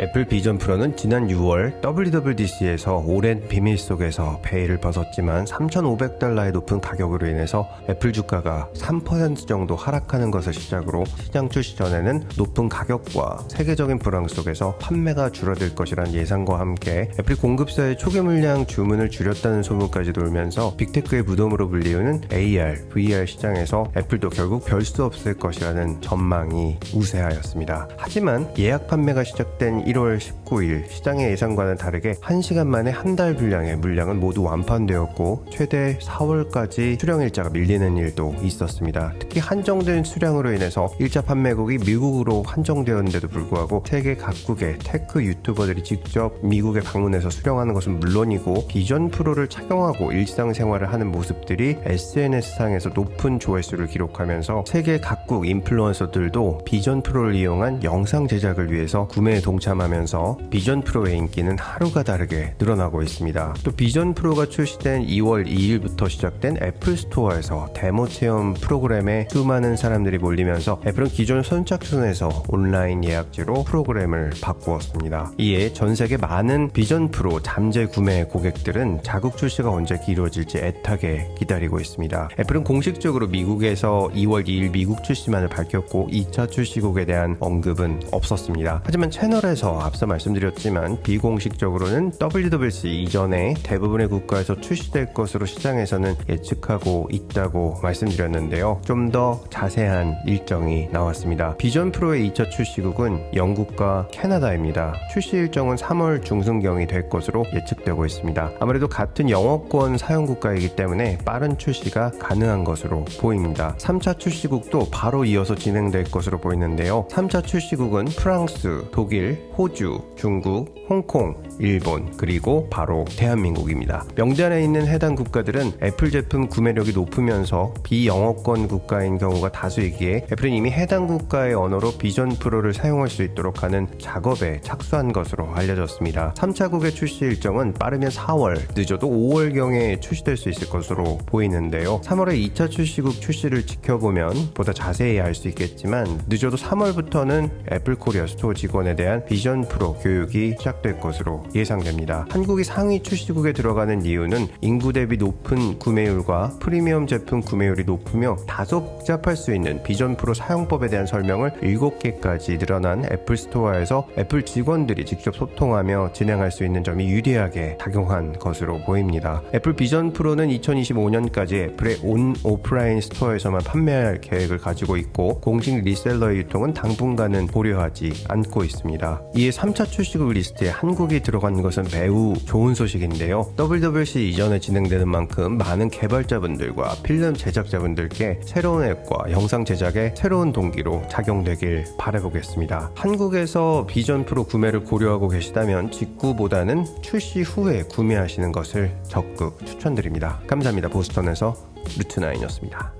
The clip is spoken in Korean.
애플 비전 프로는 지난 6월 WWDC에서 오랜 비밀 속에서 베일을 벗었지만 3,500달러의 높은 가격으로 인해서 애플 주가가 3% 정도 하락하는 것을 시작으로 시장 출시 전에는 높은 가격과 세계적인 불황 속에서 판매가 줄어들 것이란 예상과 함께 애플 공급사의 초기 물량 주문을 줄였다는 소문까지 돌면서 빅테크의 무덤으로 불리우는 AR, VR 시장에서 애플도 결국 별 수 없을 것이라는 전망이 우세하였습니다. 하지만 예약 판매가 시작된 1월 19일 시장의 예상과는 다르게 1시간 만에 한 달 분량의 물량은 모두 완판되었고 최대 4월까지 수령 일자가 밀리는 일도 있었습니다. 특히 한정된 수량으로 인해서 일자 판매국이 미국으로 한정되었는데도 불구하고 세계 각국의 테크 유튜버들이 직접 미국에 방문해서 수령하는 것은 물론이고 비전 프로를 착용하고 일상생활을 하는 모습들이 SNS상에서 높은 조회수를 기록하면서 세계 각국 인플루언서들도 비전 프로를 이용한 영상 제작을 위해서 구매에 동참 하면서 비전 프로의 인기는 하루가 다르게 늘어나고 있습니다. 또 비전 프로가 출시된 2월 2일부터 시작된 애플 스토어에서 데모 체험 프로그램에 수많은 사람들이 몰리면서 애플은 기존 선착순에서 온라인 예약제로 프로그램을 바꾸었습니다. 이에 전 세계 많은 비전 프로 잠재 구매 고객들은 자국 출시가 언제 이루어질지 애타게 기다리고 있습니다. 애플은 공식적으로 미국에서 2월 2일 미국 출시만을 밝혔고 2차 출시국에 대한 언급은 없었습니다. 하지만 채널에서 앞서 말씀드렸지만 비공식적으로는 WWC 이전에 대부분의 국가에서 출시될 것으로 시장에서는 예측하고 있다고 말씀드렸는데요. 좀 더 자세한 일정이 나왔습니다. 비전 프로의 2차 출시국은 영국과 캐나다입니다. 출시 일정은 3월 중순경이 될 것으로 예측되고 있습니다. 아무래도 같은 영어권 사용 국가이기 때문에 빠른 출시가 가능한 것으로 보입니다. 3차 출시국도 바로 이어서 진행될 것으로 보이는데요. 3차 출시국은 프랑스, 독일, 호주, 중국, 홍콩, 일본, 그리고 바로 대한민국입니다. 명단에 있는 해당 국가들은 애플 제품 구매력이 높으면서 비영어권 국가인 경우가 다수이기에 애플은 이미 해당 국가의 언어로 비전 프로를 사용할 수 있도록 하는 작업에 착수한 것으로 알려졌습니다. 3차국의 출시 일정은 빠르면 4월, 늦어도 5월경에 출시될 수 있을 것으로 보이는데요. 3월에 2차 출시국 출시를 지켜보면 보다 자세히 알 수 있겠지만 늦어도 3월부터는 애플 코리아 스토어 직원에 대한 비전 프로 교육이 시작될 것으로 예상됩니다. 한국이 상위 출시국에 들어가는 이유는 인구 대비 높은 구매율과 프리미엄 제품 구매율이 높으며 다소 복잡할 수 있는 비전 프로 사용법에 대한 설명을 7개까지 늘어난 애플 스토어에서 애플 직원들이 직접 소통하며 진행할 수 있는 점이 유리하게 작용한 것으로 보입니다. 애플 비전 프로는 2025년까지 애플의 온 오프라인 스토어에서만 판매할 계획을 가지고 있고 공식 리셀러의 유통은 당분간은 고려하지 않고 있습니다. 이에 3차 출시국 리스트에 한국이 들어간 것은 매우 좋은 소식인데요. WWC 이전에 진행되는 만큼 많은 개발자분들과 필름 제작자분들께 새로운 앱과 영상 제작에 새로운 동기로 작용되길 바라보겠습니다. 한국에서 비전 프로 구매를 고려하고 계시다면 직구보다는 출시 후에 구매하시는 것을 적극 추천드립니다. 감사합니다. 보스턴에서 루트나인이었습니다.